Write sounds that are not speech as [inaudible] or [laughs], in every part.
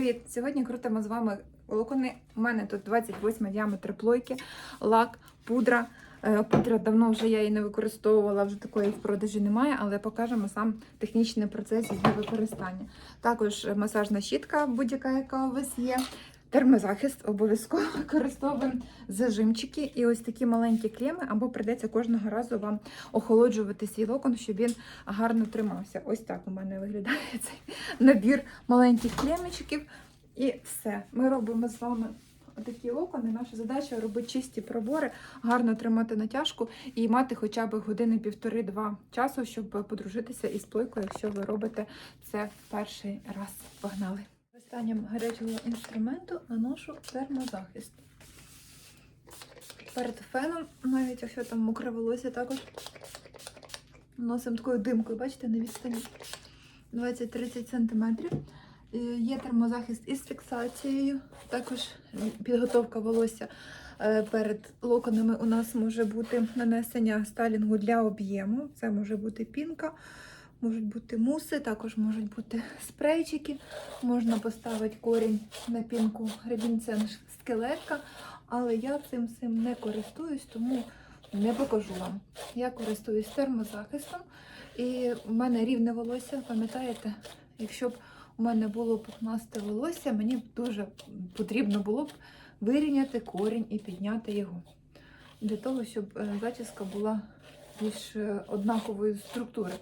Привіт! Сьогодні крутимо з вами локони. У мене тут 28 діаметр плойки, лак, пудра. Е, Пудра давно вже я її не використовувала, вже такої в продажі немає, але покажемо сам технічний процес її використання. Також масажна щітка, будь-яка, яка у вас є. Термозахист обов'язково [laughs] використовуємо зажимчики і ось такі маленькі клеми, або прийдеться кожного разу вам охолоджувати свій локон, щоб він гарно тримався. Ось так у мене виглядає цей набір маленьких клемічків. І все. Ми робимо з вами такі локони. Наша задача робити чисті пробори, гарно тримати натяжку і мати хоча б години півтори-два часу, щоб подружитися із плойкою, якщо ви робите це перший раз. Погнали! Останнім гарячого інструменту наношу термозахист. Перед феном, навіть якщо там мокре волосся, також носимо такою димкою, бачите, на відстані 20-30 см. Є термозахист із фіксацією, також підготовка волосся е, перед локонами у нас може бути нанесення стайлінгу для об'єму. Це може бути пінка, можуть бути муси, також можуть бути спрейчики. Можна поставити корінь на пінку гребінцем скелетка, але я цим всім не користуюсь, тому не покажу вам. Я користуюсь термозахистом, і в мене рівне волосся, пам'ятаєте, якщо б у мене було пухнасте волосся, мені б дуже потрібно було б вирівняти корінь і підняти його. Для того, щоб е, зачіска була більш е, однакової структури.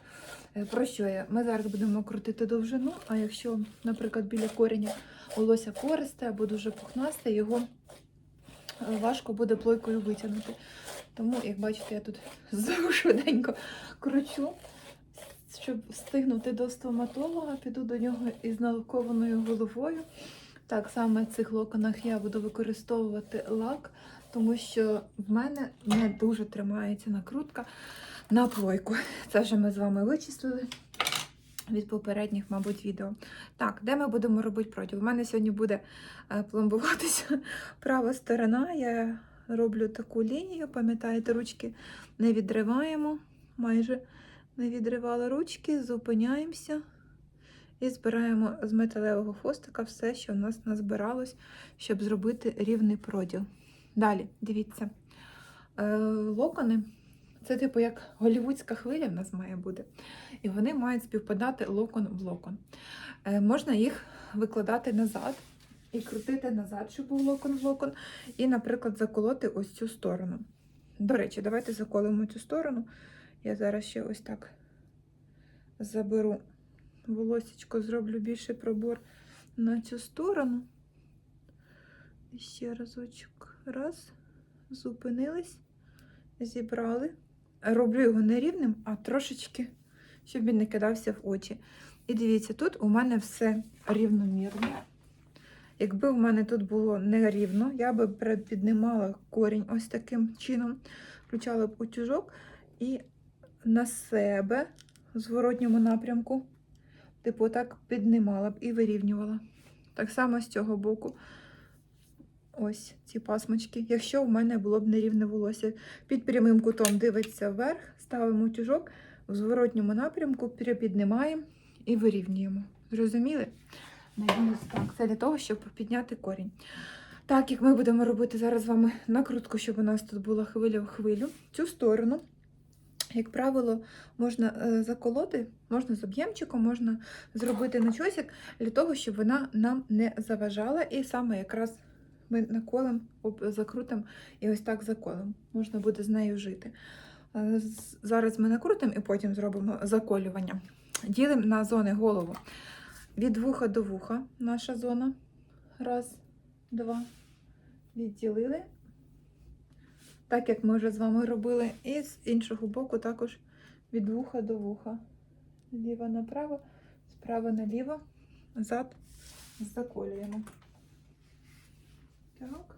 Е, Про що я? Ми зараз будемо крутити довжину, а якщо, наприклад, біля кореня волосся користе або дуже пухнасте, його е, важко буде плойкою витягнути. Тому, як бачите, я тут [laughs] швиденько кручу щоб встигнути до стоматолога, піду до нього із налакованою головою. Так, саме в цих локонах я буду використовувати лак, тому що в мене не дуже тримається накрутка на плойку. Це вже ми з вами вичислили від попередніх, мабуть, відео. Так, де ми будемо робити проділ? У мене сьогодні буде е, пломбуватися [laughs] права сторона. Я роблю таку лінію, пам'ятаєте, ручки не відриваємо майже не відривала ручки, зупиняємося і збираємо з металевого хвостика все, що в нас назбиралось, щоб зробити рівний проділ. Далі, дивіться, е, локони це, типу, як голівудська хвиля в нас має бути. І вони мають співпадати локон в локон. Е, можна їх викладати назад і крутити назад, щоб був локон в локон. І, наприклад, заколоти ось цю сторону. До речі, давайте заколимо цю сторону. Я зараз ще ось так заберу волосечко, зроблю більший пробор на цю сторону. І ще разочок. Раз, зупинились, зібрали. Роблю його не рівним, а трошечки, щоб він не кидався в очі. І дивіться, тут у мене все рівномірно. Якби в мене тут було нерівно, я би піднімала корінь ось таким чином, включала б утюжок і на себе в зворотньому напрямку, типу, так піднімала б і вирівнювала. Так само з цього боку. Ось ці пасмочки. Якщо в мене було б нерівне волосся, під прямим кутом дивиться вверх, ставимо утюжок, в зворотньому напрямку перепіднімаємо і вирівнюємо. Зрозуміли? Це для того, щоб підняти корінь. Так, як ми будемо робити зараз з вами накрутку, щоб у нас тут була хвиля в хвилю, цю сторону. Як правило, можна е, заколоти, можна з об'ємчиком, можна зробити начосик для того, щоб вона нам не заважала. І саме якраз ми наколем, закрутимо і ось так заколем. Можна буде з нею жити. Е, Зараз ми накрутимо і потім зробимо заколювання. Ділимо на зони голову. Від вуха до вуха наша зона. Раз, два. Відділили так як ми вже з вами робили, і з іншого боку також від вуха до вуха. Зліва направо, справа наліво, зад заколюємо. Так.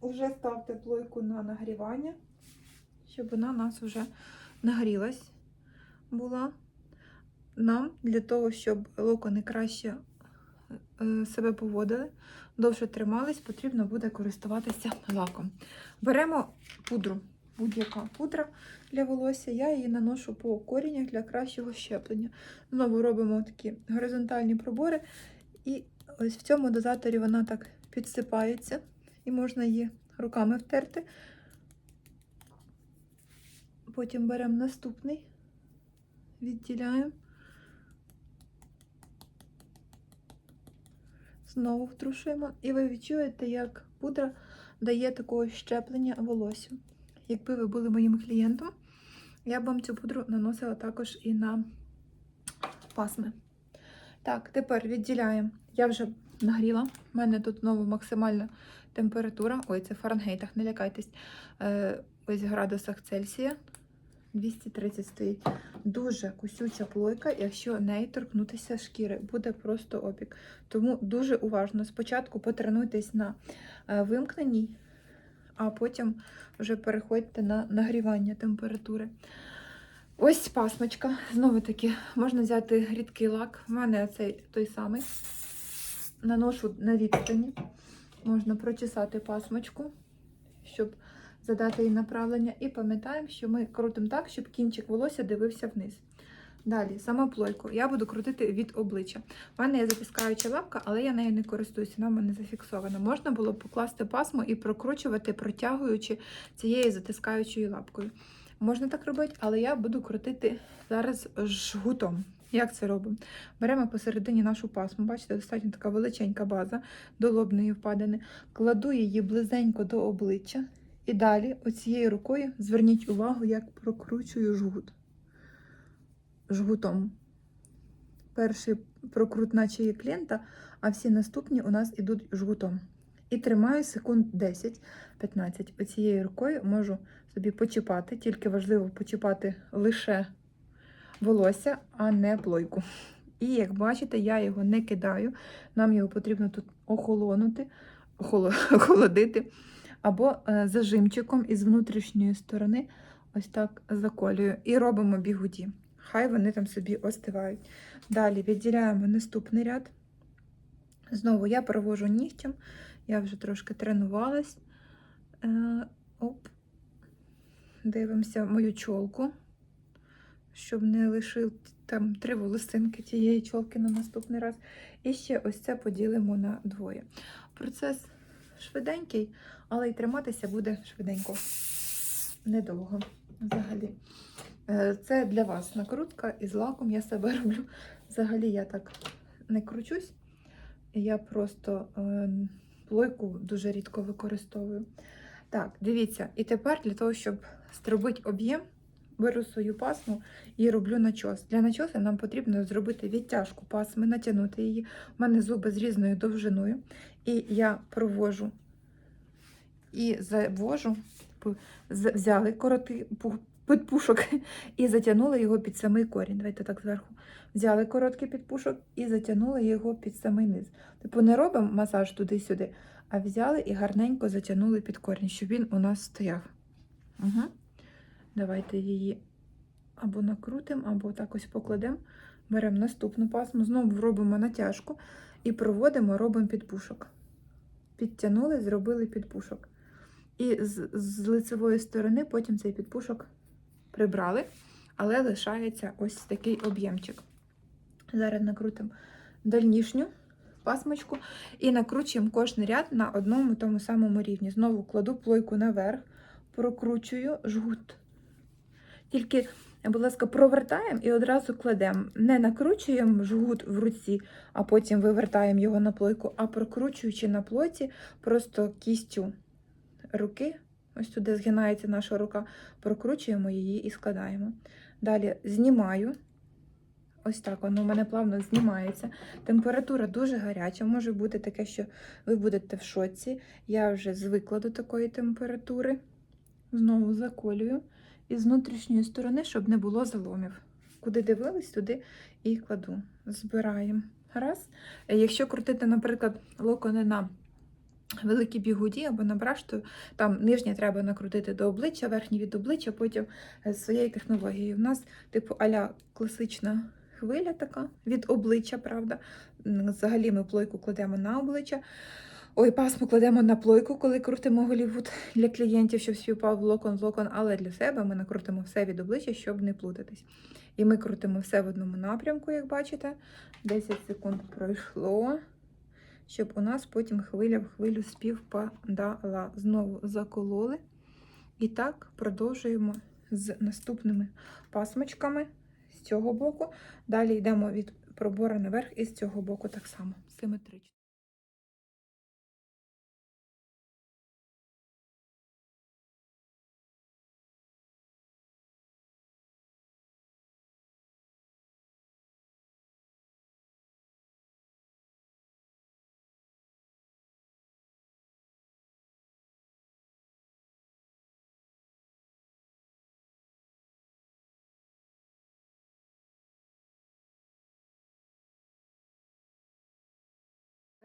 Уже ставте плойку на нагрівання, щоб вона у нас вже нагрілась була. Нам для того, щоб локони краще е, себе поводили, довше тримались, потрібно буде користуватися лаком. Беремо пудру, будь-яка пудра для волосся. Я її наношу по коріннях для кращого щеплення. Знову робимо такі горизонтальні пробори І ось в цьому дозаторі вона так підсипається, і можна її руками втерти. Потім беремо наступний, відділяємо. Знову втрушуємо. І ви відчуєте, як пудра дає такого щеплення волосю. Якби ви були моїм клієнтом, я б вам цю пудру наносила також і на пасми. Так, тепер відділяємо. Я вже нагріла. У мене тут знову максимальна температура. Ой, це в Фаренгейтах, не лякайтесь. Е, ось в градусах Цельсія. 230 стоїть. Дуже кусюча плойка, якщо неї торкнутися шкіри, буде просто опік. Тому дуже уважно. Спочатку потренуйтесь на е, вимкненій, а потім вже переходьте на нагрівання температури. Ось пасмочка. Знову таки, можна взяти рідкий лак. У мене цей той самий. Наношу на відстані. Можна прочесати пасмочку, щоб задати їй направлення. І пам'ятаємо, що ми крутимо так, щоб кінчик волосся дивився вниз. Далі, сама плойку. Я буду крутити від обличчя. У мене є затискаюча лапка, але я нею не користуюся, вона в мене зафіксована. Можна було б покласти пасму і прокручувати, протягуючи цією затискаючою лапкою. Можна так робити, але я буду крутити зараз жгутом. Як це робимо? Беремо посередині нашу пасму, бачите, достатньо така величенька база до лобної впадини. Кладу її близенько до обличчя. І далі, оцією рукою, зверніть увагу, як прокручую жгут. Жгутом. Перший прокрут, наче є клієнта, а всі наступні у нас ідуть жгутом. І тримаю секунд 10-15. Оцією рукою можу собі почіпати, тільки важливо почіпати лише волосся, а не плойку. І як бачите, я його не кидаю. Нам його потрібно тут охолонути, охоло- [laughs] охолодити. Або е, зажимчиком із внутрішньої сторони ось так заколюю. І робимо бігуді. Хай вони там собі остивають. Далі відділяємо наступний ряд. Знову я провожу нігтем. Я вже трошки тренувалась. Е, оп. Дивимося мою чолку, щоб не лишив там три волосинки тієї чолки на наступний раз. І ще ось це поділимо на двоє. Процес швиденький, але й триматися буде швиденько. Недовго взагалі. Е, Це для вас накрутка із лаком я себе [laughs] роблю. Взагалі я так не кручусь. Я просто е, плойку дуже рідко використовую. Так, дивіться, і тепер для того, щоб зробити об'єм, беру свою пасму і роблю начос. Для начосу нам потрібно зробити відтяжку пасми, натягнути її. У мене зуби з різною довжиною. І я провожу і завожу, взяли короткий підпушок [laughs] і затягнули його під самий корінь. Давайте так зверху. Взяли короткий підпушок і затягнули його під самий низ. Типу не робимо масаж туди-сюди, а взяли і гарненько затягнули під корінь, щоб він у нас стояв. Угу. Давайте її або накрутимо, або так ось покладемо. Беремо наступну пасму, знову робимо натяжку і проводимо, робимо підпушок. Підтягнули, зробили підпушок. І з, з лицевої сторони потім цей підпушок прибрали, але лишається ось такий об'ємчик. Зараз накрутимо дальнішню пасмочку і накручуємо кожний ряд на одному тому самому рівні. Знову кладу плойку наверх, прокручую жгут. Тільки, будь ласка, провертаємо і одразу кладемо. Не накручуємо жгут в руці, а потім вивертаємо його на плойку, а прокручуючи на плойці, просто кістю руки, ось туди згинається наша рука, прокручуємо її і складаємо. Далі знімаю. Ось так воно у мене плавно знімається. Температура дуже гаряча. Може бути таке, що ви будете в шоці. Я вже звикла до такої температури. Знову заколюю. І з внутрішньої сторони, щоб не було заломів. Куди дивились, туди і кладу. Збираємо. Раз. Якщо крутити, наприклад, локони на великі бігуді або на брашту, там нижнє треба накрутити до обличчя, верхнє від обличчя, потім з своєю технологією. У нас, типу, аля класична хвиля така від обличчя, правда. Взагалі ми плойку кладемо на обличчя. Ой, пасму кладемо на плойку, коли крутимо Голівуд для клієнтів, щоб співпав локон в локон, але для себе ми накрутимо все від обличчя, щоб не плутатись. І ми крутимо все в одному напрямку, як бачите. 10 секунд пройшло. щоб у нас потім хвиля в хвилю співпадала. Знову закололи. І так продовжуємо з наступними пасмочками з цього боку. Далі йдемо від пробора наверх і з цього боку так само, симетрично.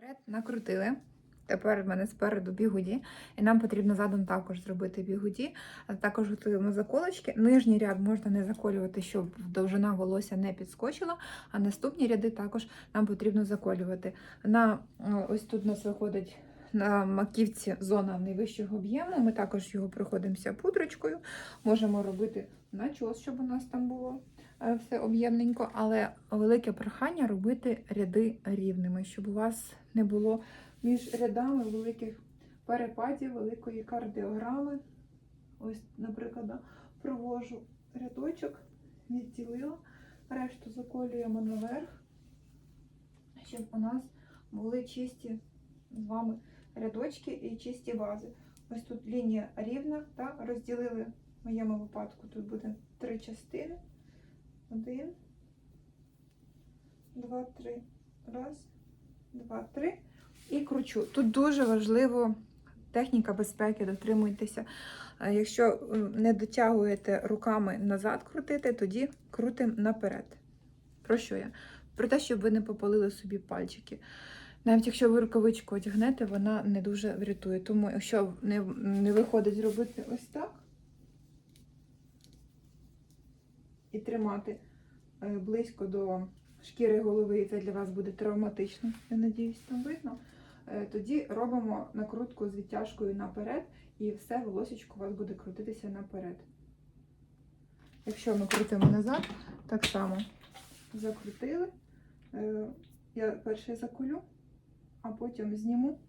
Вперед накрутили. Тепер в мене спереду бігуді, і нам потрібно задом також зробити бігуді. Також готуємо заколочки. Нижній ряд можна не заколювати, щоб довжина волосся не підскочила, а наступні ряди також нам потрібно заколювати. На ось тут у нас виходить на маківці зона найвищого об'єму. Ми також його проходимося пудрочкою. Можемо робити начос, щоб у нас там було все об'ємненько, але велике прохання робити ряди рівними, щоб у вас не було між рядами великих перепадів, великої кардіограми. Ось, наприклад, провожу рядочок, відділила, решту заколюємо наверх, щоб у нас були чисті з вами рядочки і чисті бази. Ось тут лінія рівна, та розділили в моєму випадку. Тут буде три частини. Один, два, три. Раз, два, три. І кручу. Тут дуже важливо техніка безпеки, дотримуйтеся. Е, Якщо е, не дотягуєте руками назад крутити, тоді крутимо наперед. Про що я? Про те, щоб ви не попалили собі пальчики. Навіть якщо ви рукавичку одягнете, вона не дуже врятує. Тому, якщо не, не виходить зробити ось так і тримати е, близько до шкіри голови, і це для вас буде травматично, я надіюсь, там видно. Е, Тоді робимо накрутку з відтяжкою наперед, і все волосечко у вас буде крутитися наперед. Якщо ми крутимо назад, так само закрутили. Е, Я перше закулю, а потім зніму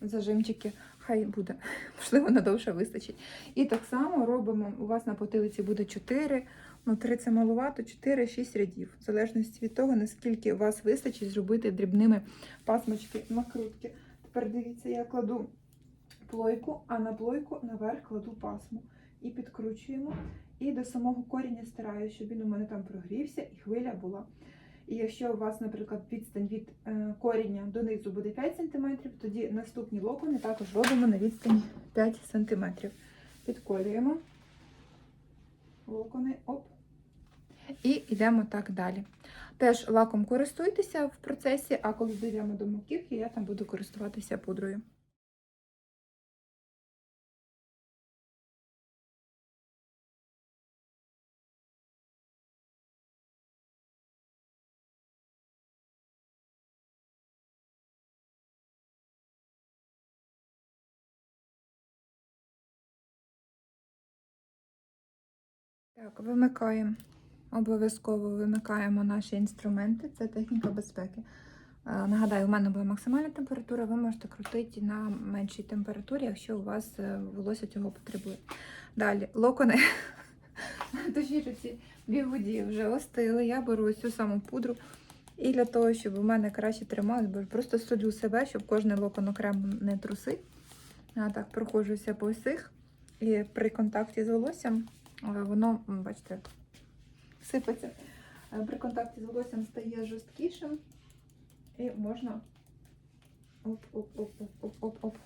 зажимчики. Хай буде, [laughs] можливо, надовше вистачить. І так само робимо. У вас на потилиці буде 4, ну 3 це малувато, 4-6 рядів. В залежності від того, наскільки вас вистачить зробити дрібними пасмочки накрутки. Тепер дивіться, я кладу плойку, а на плойку наверх кладу пасму. І підкручуємо. І до самого коріння стараюся, щоб він у мене там прогрівся і хвиля була. І якщо у вас, наприклад, відстань від е, коріння донизу буде 5 см, тоді наступні локони також робимо на відстані 5 см. Підколюємо локони, оп. І йдемо так далі. Теж лаком користуйтеся в процесі, а коли дійдемо до маківки, я там буду користуватися пудрою. Так, вимикаємо. Обов'язково вимикаємо наші інструменти. Це техніка безпеки. Е, Нагадаю, у мене була максимальна температура, ви можете крутити на меншій температурі, якщо у вас е, волосся цього потребує. Далі, локони, [laughs] точніше, ці бігуді вже остили. Я беру цю саму пудру. І для того, щоб у мене краще трималось, бо просто солю себе, щоб кожний локон окремо не трусив. Я так проходжуся по всіх. І при контакті з волоссям е, воно, бачите, сипеться. Е, При контакті з волоссям стає жорсткішим. І можна оп-оп-оп-оп-оп-оп.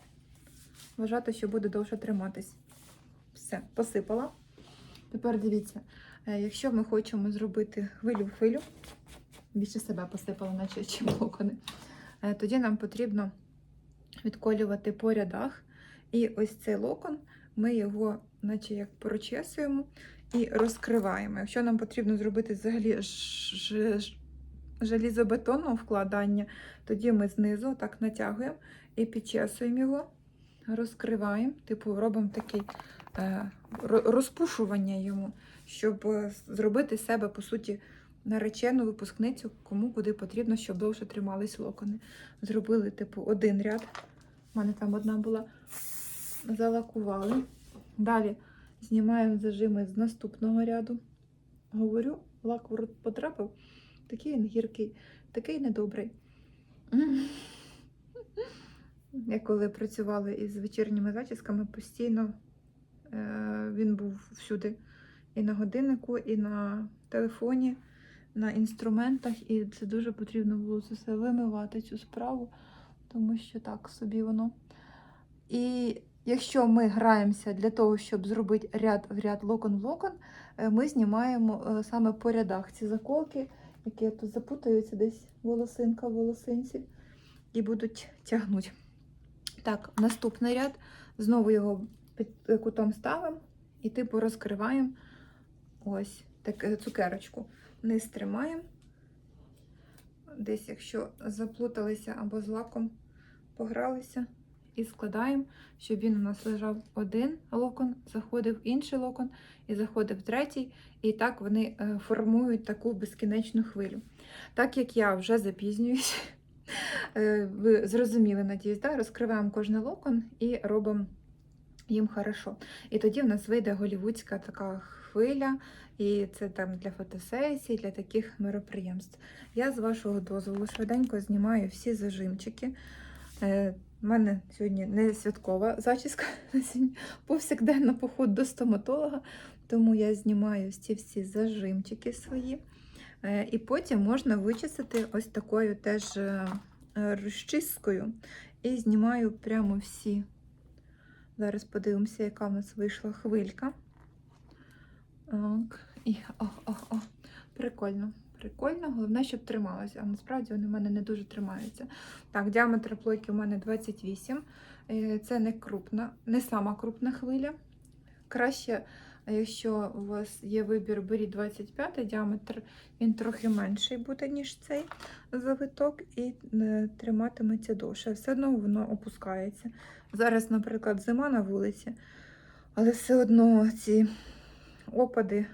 Вважати, що буде довше триматись. Все, посипала. Тепер дивіться, е, якщо ми хочемо зробити хвилю в хвилю, більше себе посипала, наче чим локони, е, тоді нам потрібно відколювати по рядах. І ось цей локон, ми його, наче як прочесуємо і розкриваємо. Якщо нам потрібно зробити взагалі ж- ж- ж- желізобетонне вкладання, тоді ми знизу так натягуємо і підчесуємо його, розкриваємо, типу робимо таке розпушування йому, щоб е, зробити себе, по суті, наречену випускницю, кому куди потрібно, щоб довше тримались локони. Зробили, типу, один ряд. У мене там одна була. Залакували. Далі знімаємо зажими з наступного ряду. Говорю, лак в рот потрапив. Такий він гіркий, такий недобрий. Я коли працювала із вечірніми зачісками, постійно е, він був всюди. І на годиннику, і на телефоні, на інструментах. І це дуже потрібно було це все вимивати цю справу, тому що так собі воно. І якщо ми граємося для того, щоб зробити ряд в ряд локон в локон, е, ми знімаємо е, саме по рядах ці заколки, які тут запутаються десь волосинка в волосинці і будуть тягнути. Так, наступний ряд. Знову його під е, кутом ставимо і типу розкриваємо ось таку цукерочку. Низ тримаємо. Десь, якщо заплуталися або з лаком погралися, і складаємо, щоб він у нас лежав один локон, заходив інший локон і заходив третій. І так вони е, формують таку безкінечну хвилю. Так як я вже запізнююсь, [laughs] е, ви зрозуміли, надіюсь, да? розкриваємо кожний локон і робимо їм хорошо. І тоді в нас вийде голівудська така хвиля, і це там для фотосесій, для таких мероприємств. Я з вашого дозволу швиденько знімаю всі зажимчики. У мене сьогодні не святкова зачіска, [laughs] сьогодні повсякденна поход до стоматолога, тому я знімаю ці всі зажимчики свої. Е, І потім можна вичистити ось такою теж е, розчисткою. І знімаю прямо всі. Зараз подивимося, яка в нас вийшла хвилька. Так, і о, о, о, прикольно. Прикольно, головне, щоб трималося. А насправді вони в мене не дуже тримаються. Так, діаметр плойки у мене 28. Е, Це не крупна, не сама крупна хвиля. Краще, якщо у вас є вибір, беріть 25 діаметр, він трохи менший буде, ніж цей завиток, і е, триматиметься довше. Все одно воно опускається. Зараз, наприклад, зима на вулиці, але все одно ці опади,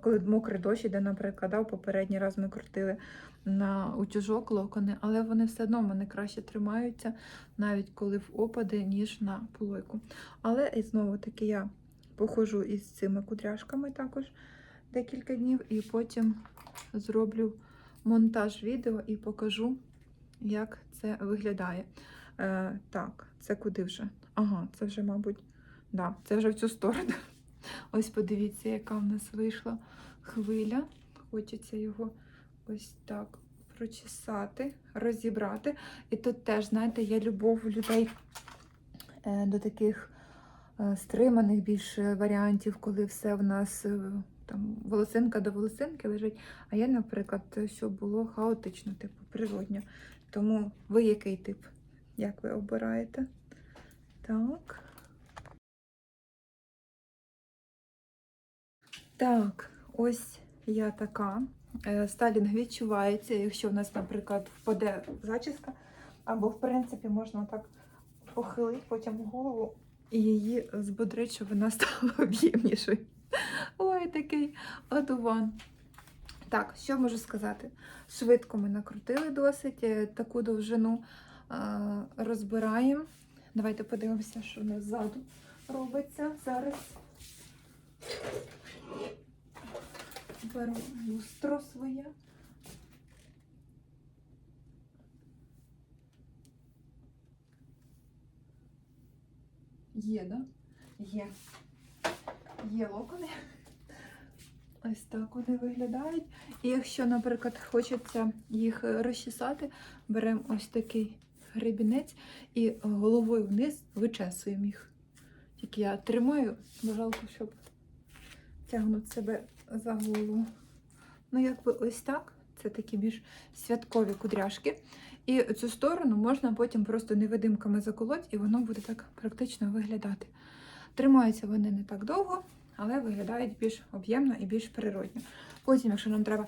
коли мокрий дощ іде, наприклад, да, попередній раз ми крутили на утюжок локони, але вони все одно мене краще тримаються, навіть коли в опади, ніж на плойку. Але і знову таки я походжу із цими кудряшками також декілька днів, і потім зроблю монтаж відео і покажу, як це виглядає. Е, так, це куди вже? Ага, це вже, мабуть, да, це вже в цю сторону. Ось подивіться, яка в нас вийшла хвиля. Хочеться його ось так прочесати, розібрати. І тут теж, знаєте, є любов людей е, до таких е, стриманих більше варіантів, коли все в нас е, там волосинка до волосинки лежить. А я, наприклад, щоб було хаотично, типу природньо. Тому ви який тип? Як ви обираєте? Так. Так, ось я така. Е, Сталінг відчувається, якщо в нас, наприклад, впаде зачіска, або, в принципі, можна так похилити потім голову і її збодрить, щоб вона [laughs] стала об'ємнішою. Ой, такий одуван. Так, що можу сказати? Швидко ми накрутили досить е, таку довжину е, розбираємо. Давайте подивимося, що в нас ззаду робиться зараз. Беру лустро своє. Є, да? Є. Є локони. Ось так вони виглядають. І якщо, наприклад, хочеться їх розчесати, беремо ось такий гребінець і головою вниз вичесуємо їх. Тільки я тримаю, бо жалко, щоб тягнути себе за голову. Ну, якби ось так. Це такі більш святкові кудряшки. І цю сторону можна потім просто невидимками заколоть, і воно буде так практично виглядати. Тримаються вони не так довго, але виглядають більш об'ємно і більш природньо. Потім, якщо нам треба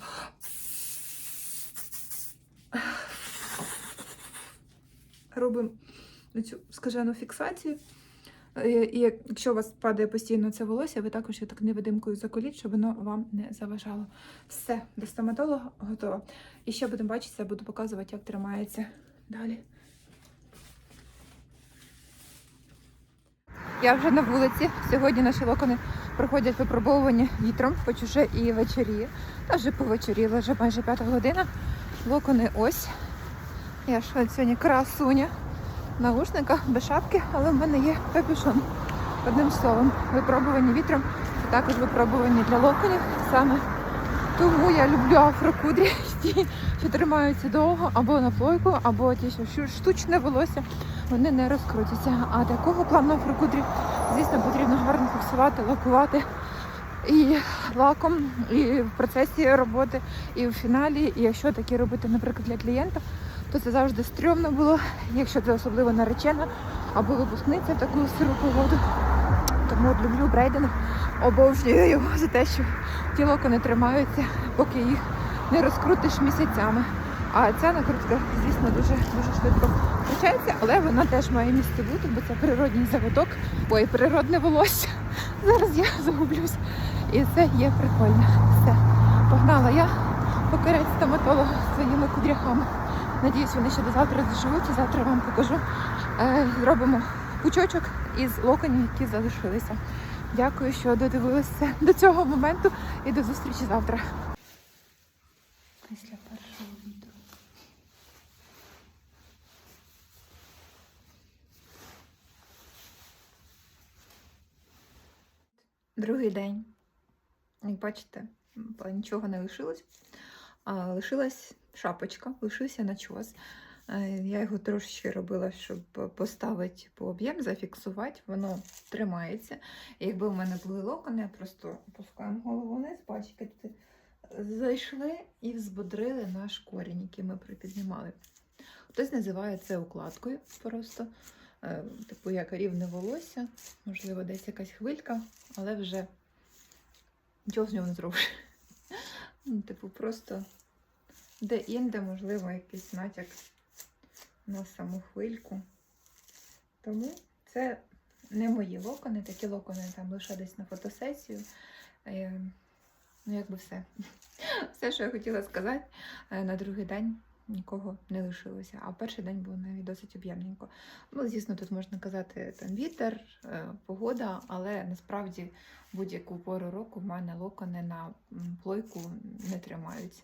робимо цю скажену фіксацію, І якщо у вас падає постійно це волосся, ви також його так невидимкою заколіть, щоб воно вам не заважало. Все, до стоматолога готово. І ще будемо бачитися, буду показувати, як тримається далі. Я вже на вулиці. Сьогодні наші локони проходять випробовування вітром, хоч уже і вечоріє. Та вже повечоріло, вже майже п'ята година. Локони ось. Я ж сьогодні красуня наушниках, без шапки, але в мене є капюшон. Одним словом, випробування вітром це також випробування для локонів. Саме тому я люблю афрокудрі, ті, що тримаються довго або на плойку, або ті, що штучне волосся, вони не розкрутяться. А такого плану афрокудрі, звісно, потрібно гарно фіксувати, лакувати і лаком, і в процесі роботи, і в фіналі. І якщо таке робити, наприклад, для клієнта, то це завжди стрьомно було, якщо це особливо наречена або випускниця в таку сиру погоду. Тому от люблю брейдинг, обожнюю його за те, що ті локони тримаються, поки їх не розкрутиш місяцями. А ця накрутка, звісно, дуже дуже швидко втрачається, але вона теж має місце бути, бо це природній завиток, ой, природне волосся. Зараз я загублюсь. І це є прикольно. Все. Погнала я покорять стоматолога своїми кудряхами. Надіюсь, вони ще до завтра доживуть і завтра вам покажу. Е, зробимо пучочок із локонів, які залишилися. Дякую, що додивилися до цього моменту і до зустрічі завтра. Після першого відео. Другий день. Як бачите, нічого не лишилось. А, лишилась шапочка, лишився начос. Е, Я його трошечки робила, щоб поставити по об'єм, зафіксувати, воно тримається. Якби в мене були локони, я просто опускаємо голову вниз, бачите, зайшли і взбодрили наш корінь, який ми припіднімали. Хтось називає це укладкою просто, е, типу як рівне волосся, можливо, десь якась хвилька, але вже нічого з нього не зробиш. Ну, Типу, просто де-інде, можливо, якийсь натяк на саму хвильку. Тому це не мої локони, такі локони там лише десь на фотосесію. Е, Ну, якби все. [laughs] Все, що я хотіла сказати, Е, на другий день нікого не лишилося. А перший день був навіть досить об'ємненько. Ну, звісно, тут можна казати там вітер, е, погода, але насправді будь-яку пору року в мене локони на плойку не тримаються.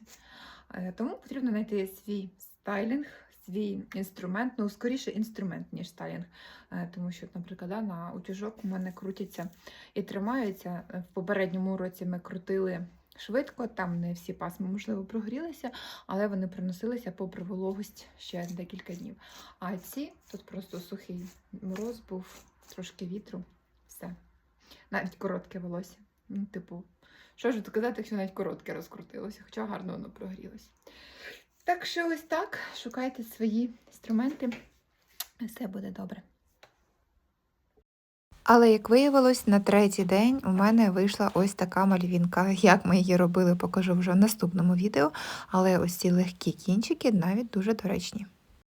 Е, Тому потрібно знайти свій стайлінг, свій інструмент, ну скоріше інструмент, ніж стайлінг. Е, Тому що, наприклад, да, на утюжок у мене крутяться і тримаються. В попередньому році ми крутили швидко, там не всі пасми, можливо, прогрілися, але вони приносилися попри вологость ще декілька днів. А ці тут просто сухий мороз був, трошки вітру, все. Навіть коротке волосся. Ну, типу, що ж тут казати, якщо навіть коротке розкрутилося, хоча гарно воно прогрілося. Так що ось так. Шукайте свої інструменти, все буде добре. Але як виявилось, на третій день у мене вийшла ось така мальвінка. Як ми її робили, покажу вже в наступному відео. Але ось ці легкі кінчики навіть дуже доречні.